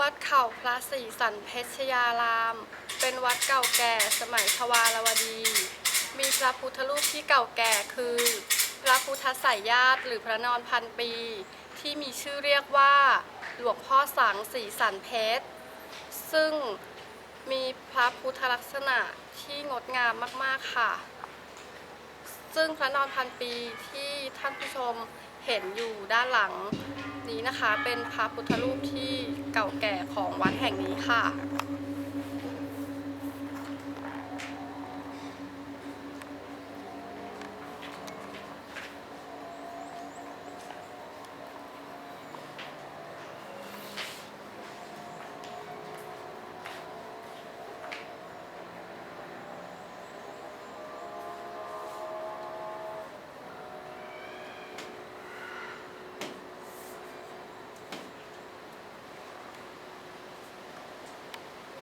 วัดเขาพระศรีสันเพชรยาราม เป็นวัดเก่าแก่สมัยทวารวดี มีพระพุทธรูปที่เก่าแก่คือ พระพุทธสายญาติหรือพระนอนพันปี ที่มีชื่อเรียกว่า หลวงพ่อสังศรีสันเพชร ซึ่งมีพระพุทธลักษณะที่งดงามมากๆค่ะ ซึ่งพระนอนพันปีที่ท่านผู้ชมเห็นอยู่ด้านหลัง นี้นะคะ เป็นพระพุทธรูปที่เก่าแก่ของวัดแห่งนี้ค่ะ